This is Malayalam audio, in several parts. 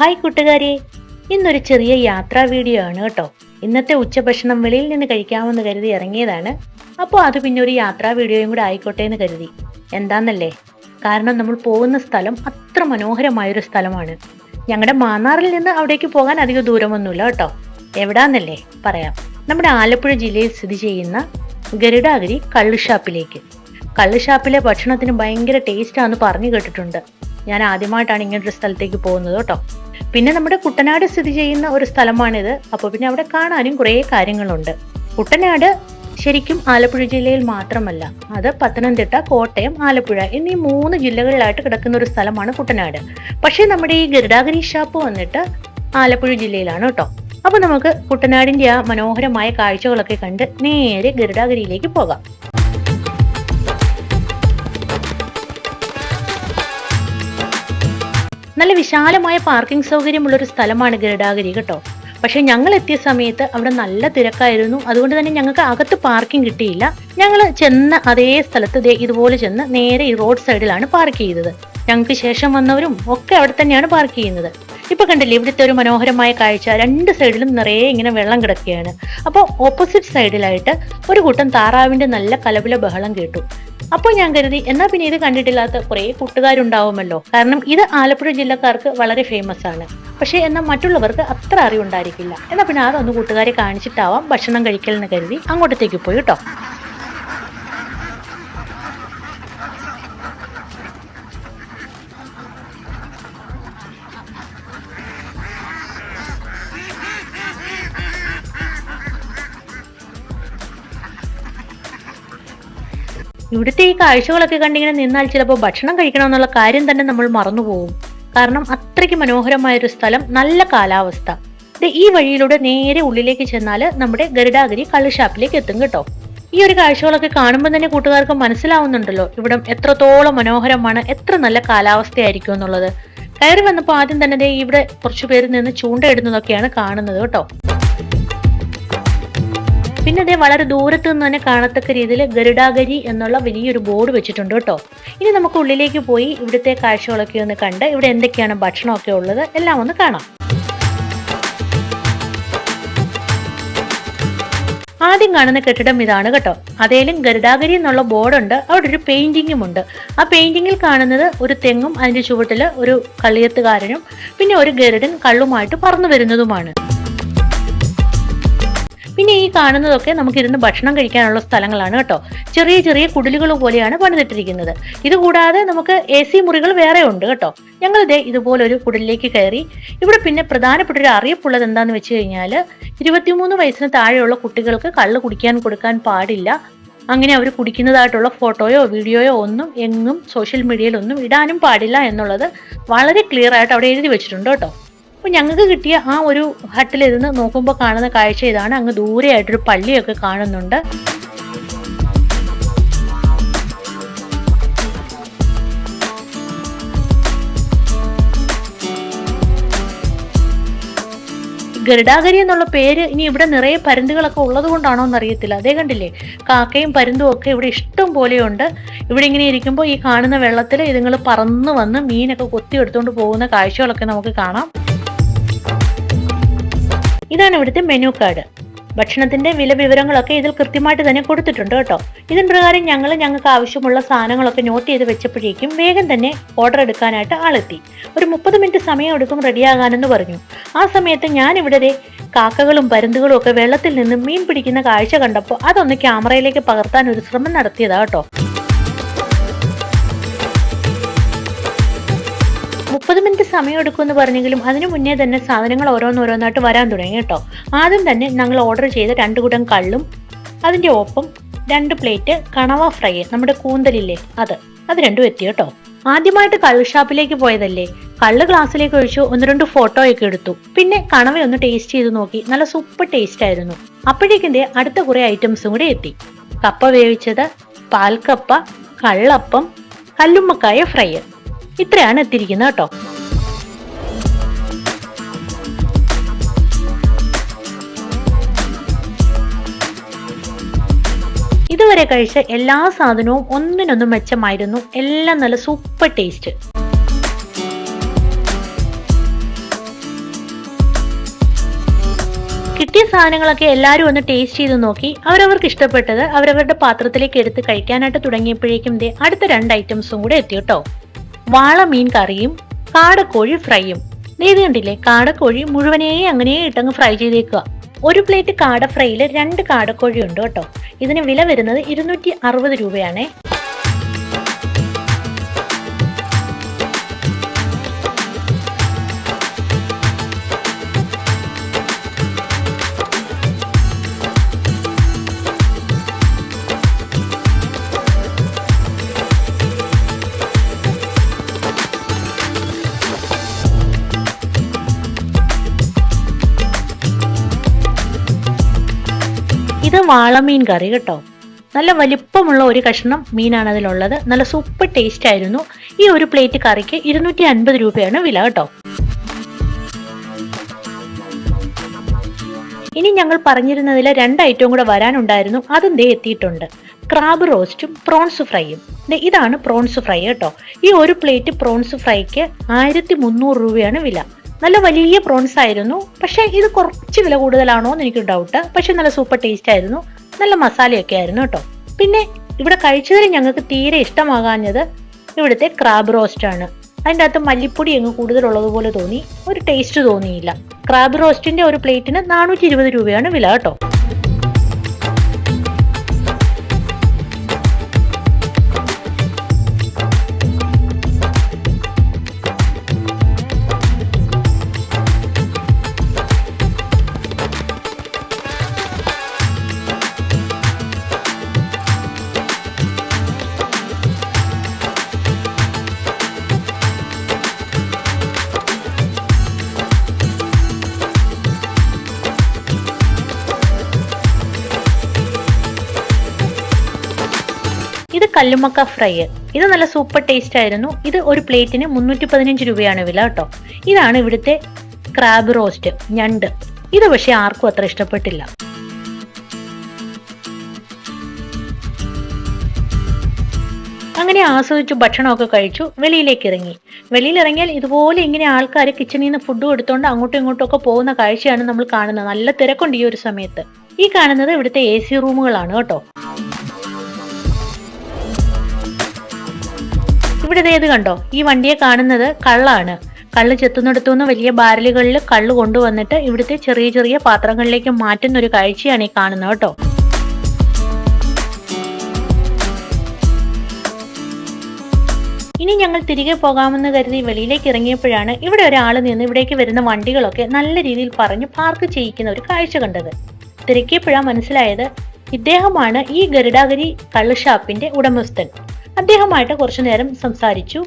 ഹായ് കൂട്ടുകാരെ. ഇന്നൊരു ചെറിയ യാത്രാ വീഡിയോ ആണ് കേട്ടോ. ഇന്നത്തെ ഉച്ചഭക്ഷണം വെളിയിൽ നിന്ന് കഴിക്കാമെന്ന് കരുതി ഇറങ്ങിയതാണ്. അപ്പോൾ അത് പിന്നെ ഒരു യാത്രാ വീഡിയോയും കൂടെ ആയിക്കോട്ടെ എന്ന് കരുതി. എന്താന്നല്ലേ? കാരണം നമ്മൾ പോകുന്ന സ്ഥലം അത്ര മനോഹരമായൊരു സ്ഥലമാണ്. ഞങ്ങളുടെ മാന്നാറിൽ നിന്ന് അവിടേക്ക് പോകാൻ അധികം ദൂരമൊന്നുമില്ല കേട്ടോ. എവിടാന്നല്ലേ? പറയാം. നമ്മുടെ ആലപ്പുഴ ജില്ലയിൽ സ്ഥിതി ചെയ്യുന്ന ഗരുഡാഗിരി കള്ളുഷാപ്പിലേക്ക്. കള്ളുഷാപ്പിലെ ഭക്ഷണത്തിന് ഭയങ്കര ടേസ്റ്റാന്ന് പറഞ്ഞു കേട്ടിട്ടുണ്ട്. ഞാൻ ആദ്യമായിട്ടാണ് ഇങ്ങനൊരു സ്ഥലത്തേക്ക് പോകുന്നത് കേട്ടോ. പിന്നെ നമ്മുടെ കുട്ടനാട് സ്ഥിതി ചെയ്യുന്ന ഒരു സ്ഥലമാണിത്. അപ്പോൾ പിന്നെ അവിടെ കാണാനും കുറേ കാര്യങ്ങളുണ്ട്. കുട്ടനാട് ശരിക്കും ആലപ്പുഴ ജില്ലയിൽ മാത്രമല്ല അത് പത്തനംതിട്ട കോട്ടയം ആലപ്പുഴ എന്നീ മൂന്ന് ജില്ലകളിലായിട്ട് കിടക്കുന്ന ഒരു സ്ഥലമാണ് കുട്ടനാട്. പക്ഷേ നമ്മുടെ ഈ ഗരുഡാഗിരി ഷാപ്പ് വന്നിട്ട് ആലപ്പുഴ ജില്ലയിലാണ് കേട്ടോ. അപ്പൊ നമുക്ക് കുട്ടനാടിന്റെ ആ മനോഹരമായ കാഴ്ചകളൊക്കെ കണ്ട് നേരെ ഗരുഡാഗിരിയിലേക്ക് പോകാം. നല്ല വിശാലമായ പാർക്കിംഗ് സൗകര്യമുള്ള ഒരു സ്ഥലമാണ് ഗരുഡാഗിരി കേട്ടോ. പക്ഷെ ഞങ്ങൾ എത്തിയ സമയത്ത് അവിടെ നല്ല തിരക്കായിരുന്നു. അതുകൊണ്ട് തന്നെ ഞങ്ങൾക്ക് അകത്ത് പാർക്കിംഗ് കിട്ടിയില്ല. ഞങ്ങൾ ചെന്ന അതേ സ്ഥലത്ത് ഇതുപോലെ ചെന്ന് നേരെ ഈ റോഡ് സൈഡിലാണ് പാർക്ക് ചെയ്തത്. ഞങ്ങൾക്ക് ശേഷം വന്നവരും ഒക്കെ അവിടെ തന്നെയാണ് പാർക്ക് ചെയ്യുന്നത്. ഇപ്പൊ കണ്ടില്ലേ ഇവിടുത്തെ ഒരു മനോഹരമായ കാഴ്ച. രണ്ട് സൈഡിലും നിറയെ ഇങ്ങനെ വെള്ളം കിടക്കുകയാണ്. അപ്പോൾ ഓപ്പോസിറ്റ് സൈഡിലായിട്ട് ഒരു കൂട്ടം താറാവിന്റെ നല്ല കലപില ബഹളം കേട്ടു. അപ്പോൾ ഞാൻ കരുതി എന്നാ പിന്നെ ഇത് കണ്ടിട്ടില്ലാത്ത കുറേ കൂട്ടുകാരുണ്ടാവുമല്ലോ. കാരണം ഇത് ആലപ്പുഴ ജില്ലക്കാർക്ക് വളരെ ഫേമസ് ആണ്. പക്ഷേ എന്നാൽ മറ്റുള്ളവർക്ക് അത്ര അറിവുണ്ടായിരിക്കില്ല. എന്നാൽ പിന്നെ അതൊന്ന് കൂട്ടുകാരെ കാണിച്ചിട്ടാവാം ഭക്ഷണം കഴിക്കലെന്ന് കരുതി അങ്ങോട്ടത്തേക്ക് പോയി കേട്ടോ ഇവിടുത്തെ ഈ കാഴ്ചകളൊക്കെ കണ്ടിങ്ങനെ നിന്നാൽ ചിലപ്പോൾ ഭക്ഷണം കഴിക്കണം എന്നുള്ള കാര്യം തന്നെ നമ്മൾ മറന്നുപോകും. കാരണം അത്രയ്ക്ക് മനോഹരമായൊരു സ്ഥലം നല്ല കാലാവസ്ഥ. ഇത് ഈ വഴിയിലൂടെ നേരെ ഉള്ളിലേക്ക് ചെന്നാൽ നമ്മുടെ ഗരുഡാഗിരി കള്ളുഷാപ്പിലേക്ക് എത്തും കേട്ടോ. ഈ ഒരു കാഴ്ചകളൊക്കെ കാണുമ്പോൾ തന്നെ കൂട്ടുകാർക്ക് മനസ്സിലാവുന്നുണ്ടല്ലോ ഇവിടെ എത്രത്തോളം മനോഹരമാണ് എത്ര നല്ല കാലാവസ്ഥയായിരിക്കും എന്നുള്ളത്. കയറി വന്നപ്പോൾ ആദ്യം തന്നെ ഇവിടെ കുറച്ചു പേര് നിന്ന് ചൂണ്ടയിടുന്നതൊക്കെയാണ് കാണുന്നത് കേട്ടോ. പിന്നെ അതേ വളരെ ദൂരത്ത് നിന്ന് തന്നെ കാണത്തക്ക രീതിയിൽ ഗരുഡാഗരി എന്നുള്ള വലിയൊരു ബോർഡ് വെച്ചിട്ടുണ്ട് കേട്ടോ. ഇനി നമുക്ക് ഉള്ളിലേക്ക് പോയി ഇവിടുത്തെ കാഴ്ചകളൊക്കെ ഒന്ന് കണ്ട് ഇവിടെ എന്തൊക്കെയാണ് ഭക്ഷണമൊക്കെ ഉള്ളത് എല്ലാം ഒന്ന് കാണാം. ആദ്യം കാണുന്ന കെട്ടിടം ഇതാണ് കേട്ടോ. അതേലും ഗരുഡാഗരി എന്നുള്ള ബോർഡുണ്ട്. അവിടെ ഒരു പെയിന്റിങ്ങും ഉണ്ട്. ആ പെയിന്റിങ്ങിൽ കാണുന്നത് ഒരു തെങ്ങും അതിന്റെ ചുവട്ടിൽ ഒരു കളിയത്തുകാരനും പിന്നെ ഒരു ഗരുഡൻ കള്ളുമായിട്ട് പറന്നു വരുന്നതുമാണ്. പിന്നെ ഈ കാണുന്നതൊക്കെ നമുക്കിരുന്ന് ഭക്ഷണം കഴിക്കാനുള്ള സ്ഥലങ്ങളാണ് കേട്ടോ. ചെറിയ ചെറിയ കുടിലുകൾ പോലെയാണ് പണിതിട്ടിരിക്കുന്നത്. ഇത് കൂടാതെ നമുക്ക് എ സി മുറികൾ വേറെ ഉണ്ട് കേട്ടോ. ഞങ്ങൾ ഇതേ ഇതുപോലെ ഒരു കുടിലേക്ക് കയറി. ഇവിടെ പിന്നെ പ്രധാനപ്പെട്ട ഒരു അറിയപ്പുള്ളത് എന്താന്ന് വെച്ച് കഴിഞ്ഞാൽ ഇരുപത്തിമൂന്ന് വയസ്സിന് താഴെയുള്ള കുട്ടികൾക്ക് കള്ള് കുടിക്കാൻ കൊടുക്കാൻ പാടില്ല. അങ്ങനെ അവർ കുടിക്കുന്നതായിട്ടുള്ള ഫോട്ടോയോ വീഡിയോയോ ഒന്നും എങ്ങും സോഷ്യൽ മീഡിയയിലൊന്നും ഇടാനും പാടില്ല എന്നുള്ളത് വളരെ ക്ലിയർ ആയിട്ട് അവിടെ എഴുതി വെച്ചിട്ടുണ്ട് കേട്ടോ. അപ്പോൾ ഞങ്ങൾക്ക് കിട്ടിയ ആ ഒരു ഹട്ടിലിരുന്ന് നോക്കുമ്പോൾ കാണുന്ന കാഴ്ച ഇതാണ്. അങ്ങ് ദൂരെയായിട്ടൊരു പള്ളിയൊക്കെ കാണുന്നുണ്ട്. ഗരുഡാഗരി എന്നുള്ള പേര് ഇനി ഇവിടെ നിറയെ പരുന്തുകളൊക്കെ ഉള്ളത് കൊണ്ടാണോ എന്ന് അറിയത്തില്ല അതേ കണ്ടില്ലേ? കാക്കയും പരുന്തും ഒക്കെ ഇവിടെ ഇഷ്ടം പോലെയുണ്ട്. ഇവിടെ ഇങ്ങനെ ഇരിക്കുമ്പോൾ ഈ കാണുന്ന വെള്ളത്തിൽ ഇതുങ്ങൾ പറന്ന് വന്ന് മീനൊക്കെ കൊത്തി എടുത്തുകൊണ്ട് പോകുന്ന കാഴ്ചകളൊക്കെ നമുക്ക് കാണാം. ഇതാണ് ഇവിടുത്തെ മെനു കാർഡ് ഭക്ഷണത്തിന്റെ വില വിവരങ്ങളൊക്കെ ഇതിൽ കൃത്യമായിട്ട് തന്നെ കൊടുത്തിട്ടുണ്ട് കേട്ടോ. ഇതിൻ പ്രകാരം ഞങ്ങൾ ഞങ്ങൾക്ക് ആവശ്യമുള്ള സാധനങ്ങളൊക്കെ നോട്ട് ചെയ്ത് വെച്ചപ്പോഴേക്കും വേഗം തന്നെ ഓർഡർ എടുക്കാനായിട്ട് ആളെത്തി. ഒരു മുപ്പത് മിനിറ്റ് സമയം എടുക്കും റെഡിയാകാനെന്ന് പറഞ്ഞു. ആ സമയത്ത് ഞാൻ ഇവിടെ കാക്കകളും പരുന്തുകളും ഒക്കെ വെള്ളത്തിൽ നിന്ന് മീൻ പിടിക്കുന്ന കാഴ്ച കണ്ടപ്പോൾ അതൊന്ന് ക്യാമറയിലേക്ക് പകർത്താൻ ഒരു ശ്രമം നടത്തിയതാ കേട്ടോ. മുപ്പത് മിനിറ്റ് സമയം എടുക്കുമെന്ന് പറഞ്ഞെങ്കിലും അതിനു മുന്നേ തന്നെ സാധനങ്ങൾ ഓരോന്നോരോന്നായിട്ട് വരാൻ തുടങ്ങി കേട്ടോ. ആദ്യം തന്നെ ഞങ്ങൾ ഓർഡർ ചെയ്ത രണ്ട് കൂട്ടം കള്ളും അതിന്റെ ഒപ്പം രണ്ട് പ്ലേറ്റ് കണവ ഫ്രൈ നമ്മുടെ കൂന്തലില്ലേ അത്. അത് രണ്ടും എത്തി കേട്ടോ. ആദ്യമായിട്ട് കള്ള് ഷാപ്പിലേക്ക് പോയതല്ലേ കള്ള് ഗ്ലാസ്സിലേക്ക് ഒഴിച്ചു ഒന്ന് രണ്ട് ഫോട്ടോ ഒക്കെ എടുത്തു. പിന്നെ കണവ ഒന്ന് ടേസ്റ്റ് ചെയ്ത് നോക്കി നല്ല സൂപ്പർ ടേസ്റ്റ് ആയിരുന്നു. അപ്പോഴേക്കും ദേ അടുത്ത കുറേ ഐറ്റംസും കൂടെ എത്തി. കപ്പ വേവിച്ചത് പാൽക്കപ്പ കള്ളപ്പം കല്ലുമ്മക്കായ ഫ്രൈ ഇത്രയാണ് എത്തിയിരിക്കുന്നത് കേട്ടോ. ഇതുവരെ കഴിച്ച എല്ലാ സാധനവും ഒന്നിനൊന്നും മെച്ചമായിരുന്നു. എല്ലാം നല്ല സൂപ്പർ ടേസ്റ്റ്. കിട്ടിയ സാധനങ്ങളൊക്കെ എല്ലാവരും ഒന്ന് ടേസ്റ്റ് ചെയ്ത് നോക്കി. അവരവർക്ക് ഇഷ്ടപ്പെട്ടത് അവരവരുടെ പാത്രത്തിലേക്ക് എടുത്ത് കഴിക്കാനായിട്ട് തുടങ്ങിയപ്പോഴേക്കും ദേ അടുത്ത രണ്ട് ഐറ്റംസും കൂടെ എത്തി കേട്ടോ. വാള മീൻ കറിയും കാടക്കോഴി ഫ്രൈയും. ഇത് കണ്ടില്ലേ? കാടക്കോഴി മുഴുവനേ അങ്ങനെ ഇട്ടങ്ങ് ഫ്രൈ ചെയ്തേക്കുക ഒരു പ്ലേറ്റ് കാട ഫ്രൈയിൽ രണ്ട് കാടക്കോഴി ഉണ്ട് കേട്ടോ. ഇതിന് വില വരുന്നത് ഇരുന്നൂറ്റി അറുപത് രൂപയാണേ. ഇത് വാളമീൻ കറി കേട്ടോ. നല്ല വലിപ്പമുള്ള ഒരു കഷ്ണം മീനാണ് അതിലുള്ളത്. നല്ല സൂപ്പർ ടേസ്റ്റ് ആയിരുന്നു. ഈ ഒരു പ്ലേറ്റ് കറിക്ക് ഇരുന്നൂറ്റി അൻപത് രൂപയാണ് വില കേട്ടോ. ഇനി ഞങ്ങൾ പറഞ്ഞിരുന്നതിൽ രണ്ട് ഐറ്റവും കൂടെ വരാനുണ്ടായിരുന്നു. അതും ദേ എത്തിയിട്ടുണ്ട്. ക്രാബ് റോസ്റ്റും പ്രോൺസ് ഫ്രൈയും ഇതാണ് പ്രോൺസ് ഫ്രൈ കേട്ടോ. ഈ ഒരു പ്ലേറ്റ് പ്രോൺസ് ഫ്രൈക്ക് ആയിരത്തി രൂപയാണ് വില. നല്ല വലിയ പ്രോൺസ് ആയിരുന്നു. പക്ഷെ ഇത് കുറച്ച് വില കൂടുതലാണോ എന്ന് എനിക്ക് ഡൗട്ട് പക്ഷെ നല്ല സൂപ്പർ ടേസ്റ്റ് ആയിരുന്നു. നല്ല മസാലയൊക്കെ ആയിരുന്നു കേട്ടോ. പിന്നെ ഇവിടെ കഴിച്ചതിൽ ഞങ്ങൾക്ക് തീരെ ഇഷ്ടമാകാഞ്ഞത് ഇവിടുത്തെ ക്രാബ് റോസ്റ്റ് ആണ്. അതിന്റെ അകത്ത് മല്ലിപ്പൊടി അങ്ങ് കൂടുതലുള്ളതുപോലെ തോന്നി. ഒരു ടേസ്റ്റ് തോന്നിയില്ല. ക്രാബ് റോസ്റ്റിന്റെ ഒരു പ്ലേറ്റിന് നാനൂറ്റി രൂപയാണ് വില കേട്ടോ. കല്ലുമക്ക ഫ്രൈ. ഇത് നല്ല സൂപ്പർ ടേസ്റ്റ് ആയിരുന്നു. ഇത് ഒരു പ്ലേറ്റിന് മുന്നൂറ്റി പതിനഞ്ച് രൂപയാണ് വില കേട്ടോ. ഇതാണ് ഇവിടുത്തെ ക്രാബ് റോസ്റ്റ് ഞണ്ട്. ഇത് പക്ഷെ ആർക്കും അത്ര ഇഷ്ടപ്പെട്ടില്ല. അങ്ങനെ ആസ്വദിച്ചു ഭക്ഷണമൊക്കെ കഴിച്ചു വെളിയിലേക്ക് ഇറങ്ങി. വെളിയിൽ ഇറങ്ങിയാൽ ഇതുപോലെ ഇങ്ങനെ ആൾക്കാർ കിച്ചണിൽ നിന്ന് ഫുഡ് എടുത്തുകൊണ്ട് അങ്ങോട്ടും ഇങ്ങോട്ടും ഒക്കെ പോകുന്ന കാഴ്ചയാണ് നമ്മൾ കാണുന്നത്. നല്ല തിരക്കുണ്ട് ഈ ഒരു സമയത്ത്. ഈ കാണുന്നത് ഇവിടുത്തെ എ സി റൂമുകളാണ് കേട്ടോ. ഇവിടെ ഇത് കണ്ടോ? ഈ വണ്ടിയെ കാണുന്നത് കള്ളാണ്. കള്ള് ചെത്തുന്നിടത്തുനിന്ന് വലിയ ബാരലുകളിൽ കള്ള് കൊണ്ടുവന്നിട്ട് ഇവിടുത്തെ ചെറിയ ചെറിയ പാത്രങ്ങളിലേക്ക് മാറ്റുന്ന ഒരു കാഴ്ചയാണ് ഈ കാണുന്നത് കേട്ടോ. ഇനി ഞങ്ങൾ തിരികെ പോകാമെന്ന് കരുതി വെളിയിലേക്ക് ഇറങ്ങിയപ്പോഴാണ് ഇവിടെ ഒരാൾ നിന്ന് ഇവിടേക്ക് വരുന്ന വണ്ടികളൊക്കെ നല്ല രീതിയിൽ പറഞ്ഞ് പാർക്ക് ചെയ്യിക്കുന്ന ഒരു കാഴ്ച കണ്ടത്. തിരക്കിയപ്പോഴാണ് മനസ്സിലായത് ഇദ്ദേഹമാണ് ഈ ഗരുഡാഗരി കള്ള് ഷാപ്പിന്റെ ഉടമസ്ഥൻ. അദ്ദേഹമായിട്ട് കുറച്ചു നേരം സംസാരിച്ചു.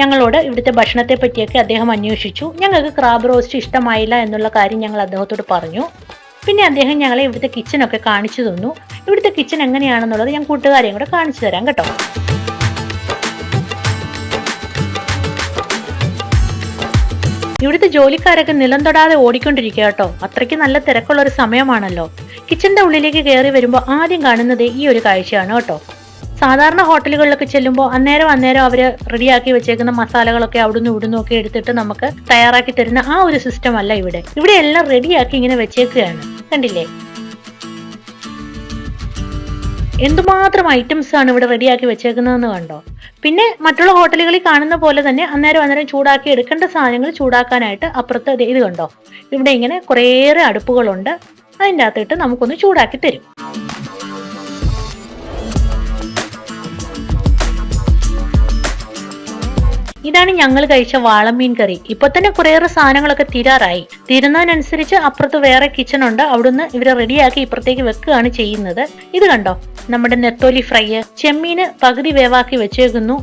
ഞങ്ങളോട് ഇവിടുത്തെ ഭക്ഷണത്തെ പറ്റിയൊക്കെ അദ്ദേഹം അന്വേഷിച്ചു. ഞങ്ങൾക്ക് ക്രാബ് റോസ്റ്റ് ഇഷ്ടമായില്ല എന്നുള്ള കാര്യം ഞങ്ങൾ അദ്ദേഹത്തോട് പറഞ്ഞു. പിന്നെ അദ്ദേഹം ഞങ്ങളെ ഇവിടുത്തെ കിച്ചനൊക്കെ കാണിച്ചു തന്നു. ഇവിടുത്തെ കിച്ചൻ എങ്ങനെയാണെന്നുള്ളത് ഞാൻ കൂട്ടുകാരെയും കൂടെ കാണിച്ചു തരാം കേട്ടോ. ഇവിടുത്തെ ജോലിക്കാരൊക്കെ നിലം തൊടാതെ ഓടിക്കൊണ്ടിരിക്കുക കേട്ടോ. അത്രയ്ക്ക് നല്ല തിരക്കുള്ള ഒരു സമയമാണല്ലോ. കിച്ചന്റെ ഉള്ളിലേക്ക് കയറി വരുമ്പോൾ ആദ്യം കാണുന്നത് ഈ ഒരു കാഴ്ചയാണ് കേട്ടോ. സാധാരണ ഹോട്ടലുകളിലൊക്കെ ചെല്ലുമ്പോൾ അന്നേരം അന്നേരം അവർ റെഡിയാക്കി വെച്ചേക്കുന്ന മസാലകളൊക്കെ അവിടുന്ന് ഇവിടുന്ന് ഒക്കെ എടുത്തിട്ട് നമുക്ക് തയ്യാറാക്കി തരുന്ന ആ ഒരു സിസ്റ്റം അല്ല ഇവിടെ. ഇവിടെ എല്ലാം റെഡിയാക്കി ഇങ്ങനെ വെച്ചേക്കുകയാണ്. കണ്ടില്ലേ? എന്തുമാത്രം ഐറ്റംസ് ആണ് ഇവിടെ റെഡിയാക്കി വെച്ചേക്കുന്നതെന്ന് കണ്ടോ? പിന്നെ മറ്റുള്ള ഹോട്ടലുകളിൽ കാണുന്ന പോലെ തന്നെ അന്നേരം അന്നേരം ചൂടാക്കി എടുക്കേണ്ട സാധനങ്ങൾ ചൂടാക്കാനായിട്ട് അപ്പുറത്ത് ഇത് കണ്ടോ? ഇവിടെ ഇങ്ങനെ കുറേയേറെ അടുപ്പുകളുണ്ട്. അതിന്റെ അകത്തിട്ട് നമുക്കൊന്ന് ചൂടാക്കി തരും. ഇതാണ് ഞങ്ങൾ കഴിച്ച വാളമീൻ കറി. ഇപ്പൊ തന്നെ കുറേയേറെ സാധനങ്ങളൊക്കെ തീരാറായി. തീരുന്നതിനനുസരിച്ച് അപ്പുറത്ത് വേറെ കിച്ചൺ ഉണ്ട്. അവിടുന്ന് ഇവരെ റെഡിയാക്കി ഇപ്പുറത്തേക്ക് വെക്കുകയാണ് ചെയ്യുന്നത്. ഇത് കണ്ടോ? നമ്മുടെ നെത്തോലി ഫ്രൈ. ചെമ്മീന് പകുതി വേവാക്കി വെച്ചേക്കുന്നു.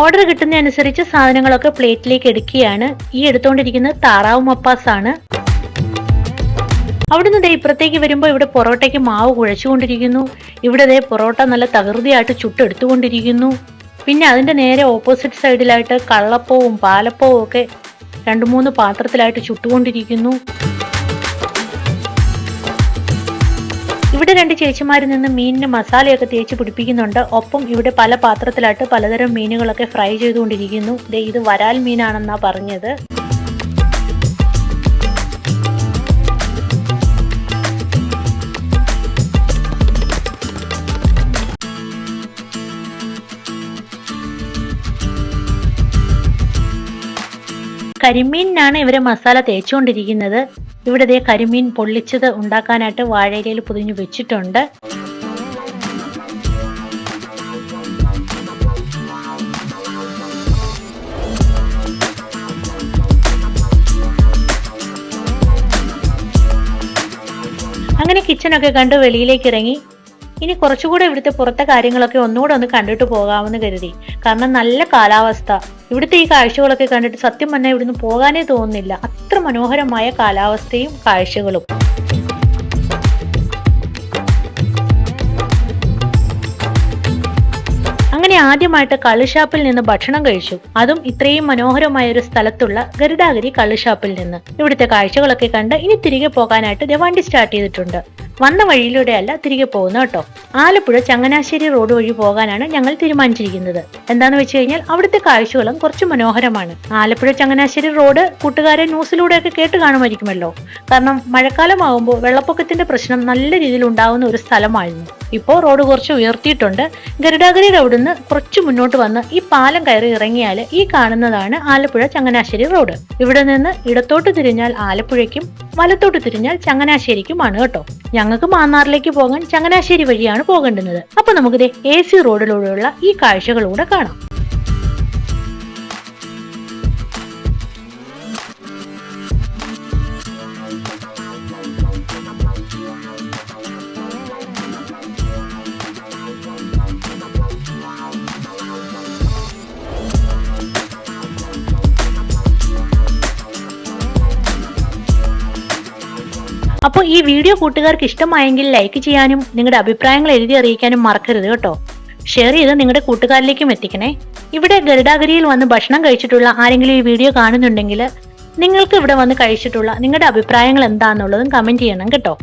ഓർഡർ കിട്ടുന്നതനുസരിച്ച് സാധനങ്ങളൊക്കെ പ്ലേറ്റിലേക്ക് എടുക്കുകയാണ്. ഈ എടുത്തുകൊണ്ടിരിക്കുന്നത് താറാവ് മപ്പാസ് ആണ് അവിടുന്ന് ദേ ഇപ്പുറത്തേക്ക് വരുമ്പോൾ ഇവിടെ പൊറോട്ടയ്ക്ക് മാവ് കുഴച്ചുകൊണ്ടിരിക്കുന്നു. ഇവിടെ ദേ പൊറോട്ട നല്ല തകൃതിയായിട്ട് ചുട്ടെടുത്തുകൊണ്ടിരിക്കുന്നു. പിന്നെ അതിന്റെ നേരെ ഓപ്പോസിറ്റ് സൈഡിലായിട്ട് കള്ളപ്പവും പാലപ്പവും ഒക്കെ രണ്ട് മൂന്ന് പാത്രത്തിലായിട്ട് ചുട്ടുകൊണ്ടിരിക്കുന്നു. ഇവിടെ രണ്ട് ചേച്ചിമാരിൽ നിന്ന് മീനിന് മസാലയൊക്കെ തേച്ച് പിടിപ്പിക്കുന്നുണ്ട്. ഒപ്പം ഇവിടെ പല പാത്രത്തിലായിട്ട് പലതരം മീനുകളൊക്കെ ഫ്രൈ ചെയ്തുകൊണ്ടിരിക്കുന്നു. ഇത് വരാൽ മീനാണെന്നാണ് പറഞ്ഞത്. കരിമീനിനാണ് ഇവർ മസാല തേച്ചുകൊണ്ടിരിക്കുന്നത്. ഇവിടെ ദേ കരിമീൻ പൊള്ളിച്ചത് ഉണ്ടാക്കാനായിട്ട് വാഴയിലയിൽ പൊതിഞ്ഞു വെച്ചിട്ടുണ്ട്. അങ്ങനെ കിച്ചണൊക്കെ കണ്ട് വെളിയിലേക്ക് ഇറങ്ങി. ഇനി കുറച്ചുകൂടെ ഇവിടുത്തെ പുറത്തെ കാര്യങ്ങളൊക്കെ ഒന്നുകൂടെ ഒന്ന് കണ്ടിട്ട് പോകാമെന്ന് കരുതി. കാരണം നല്ല കാലാവസ്ഥ. ഇവിടുത്തെ ഈ കാഴ്ചകളൊക്കെ കണ്ടിട്ട് സത്യം പറഞ്ഞാൽ ഇവിടുന്ന് പോകാനേ തോന്നുന്നില്ല. അത്ര മനോഹരമായ കാലാവസ്ഥയും കാഴ്ചകളും. അങ്ങനെ ആദ്യമായിട്ട് കള്ളുഷാപ്പിൽ നിന്ന് ഭക്ഷണം കഴിച്ചു. അതും ഇത്രയും മനോഹരമായ ഒരു സ്ഥലത്തുള്ള ഗരുഡാഗിരി കള്ളുഷാപ്പിൽ നിന്ന്. ഇവിടുത്തെ കാഴ്ചകളൊക്കെ കണ്ട് ഇനി തിരികെ പോകാനായിട്ട് വണ്ടി സ്റ്റാർട്ട് ചെയ്തിട്ടുണ്ട്. വന്ന വഴിയിലൂടെയല്ല തിരികെ പോകുന്ന കേട്ടോ. ആലപ്പുഴ ചങ്ങനാശ്ശേരി റോഡ് വഴി പോകാനാണ് ഞങ്ങൾ തീരുമാനിച്ചിരിക്കുന്നത്. എന്താന്ന് വെച്ച് കഴിഞ്ഞാൽ അവിടുത്തെ കാഴ്ചകളും കുറച്ച് മനോഹരമാണ്. ആലപ്പുഴ ചങ്ങനാശ്ശേരി റോഡ് കൂട്ടുകാരെ ന്യൂസിലൂടെയൊക്കെ കേട്ട് കാണുമായിരിക്കുമല്ലോ. കാരണം മഴക്കാലമാകുമ്പോൾ വെള്ളപ്പൊക്കത്തിന്റെ പ്രശ്നം നല്ല രീതിയിൽ ഉണ്ടാകുന്ന ഒരു സ്ഥലമായിരുന്നു. ഇപ്പോൾ റോഡ് കുറച്ച് ഉയർത്തിയിട്ടുണ്ട്. ഗരുഡാഗരിയുടെ അവിടുന്ന് കുറച്ച് മുന്നോട്ട് വന്ന് ഈ പാലം കയറി ഇറങ്ങിയാൽ ഈ കാണുന്നതാണ് ആലപ്പുഴ ചങ്ങനാശ്ശേരി റോഡ്. ഇവിടെ നിന്ന് ഇടത്തോട്ട് തിരിഞ്ഞാൽ ആലപ്പുഴയ്ക്കും വലത്തോട്ട് തിരിഞ്ഞാൽ ചങ്ങനാശ്ശേരിക്കുമാണ് കേട്ടോ. ഞങ്ങൾക്ക് മാന്നാറിലേക്ക് പോകാൻ ചങ്ങനാശ്ശേരി വഴിയാണ് പോകേണ്ടുന്നത്. അപ്പൊ നമുക്ക് എ സി റോഡിലൂടെയുള്ള ഈ കാഴ്ചകളൂടെ കാണാം. അപ്പോൾ ഈ വീഡിയോ കൂട്ടുകാർക്ക് ഇഷ്ടമായെങ്കിൽ ലൈക്ക് ചെയ്യാനും നിങ്ങളുടെ അഭിപ്രായങ്ങൾ എഴുതി അറിയിക്കാനും മറക്കരുത് കേട്ടോ. ഷെയർ ചെയ്ത് നിങ്ങളുടെ കൂട്ടുകാരിലേക്കും എത്തിക്കണേ. ഇവിടെ ഗരുഡാഗിരിയിൽ വന്ന് ഭക്ഷണം കഴിച്ചിട്ടുള്ള ആരെങ്കിലും ഈ വീഡിയോ കാണുന്നുണ്ടെങ്കിൽ നിങ്ങൾക്ക് ഇവിടെ വന്ന് കഴിച്ചിട്ടുള്ള നിങ്ങളുടെ അഭിപ്രായങ്ങൾ എന്താണെന്നുള്ളതും കമന്റ് ചെയ്യണം കേട്ടോ.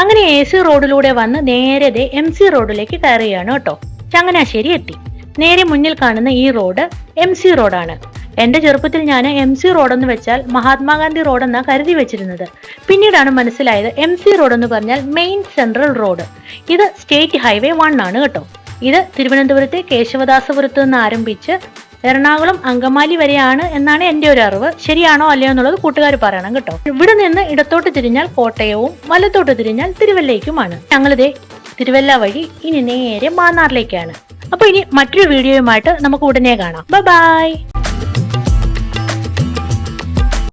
അങ്ങനെ എ സി റോഡിലൂടെ വന്ന് നേരെ എം സി റോഡിലേക്ക് കയറുകയാണ് കേട്ടോ. ചങ്ങനാശ്ശേരി എത്തി. നേരെ മുന്നിൽ കാണുന്ന ഈ റോഡ് എം സി റോഡാണ്. എന്റെ ചെറുപ്പത്തിൽ ഞാൻ എം സി റോഡ് എന്ന് വെച്ചാൽ മഹാത്മാഗാന്ധി റോഡ് എന്നാണ് കരുതി വെച്ചിരുന്നത്. പിന്നീടാണ് മനസ്സിലായത് എം സി റോഡ് എന്ന് പറഞ്ഞാൽ മെയിൻ സെൻട്രൽ റോഡ് ഇത് സ്റ്റേറ്റ് ഹൈവേ വൺ ആണ് കേട്ടോ. ഇത് തിരുവനന്തപുരത്തെ കേശവദാസപുരത്ത് നിന്ന് ആരംഭിച്ച് എറണാകുളം അങ്കമാലി വരെയാണ് എന്നാണ് എന്റെ ഒരു അറിവ്. ശരിയാണോ അല്ലയോ എന്നുള്ളത് കൂട്ടുകാർ പറയണം കേട്ടോ. ഇവിടെ നിന്ന് ഇടത്തോട്ട് തിരിഞ്ഞാൽ കോട്ടയവും വലത്തോട്ട് തിരിഞ്ഞാൽ തിരുവല്ലയ്ക്കുമാണ്. ഞങ്ങളിതേ തിരുവല്ല വഴി ഇനി നേരെ മാന്നാറിലേക്കാണ്. അപ്പോൾ ഇനി മറ്റൊരു വീഡിയോയുമായിട്ട് നമുക്ക് ഉടനെ കാണാം. ബൈ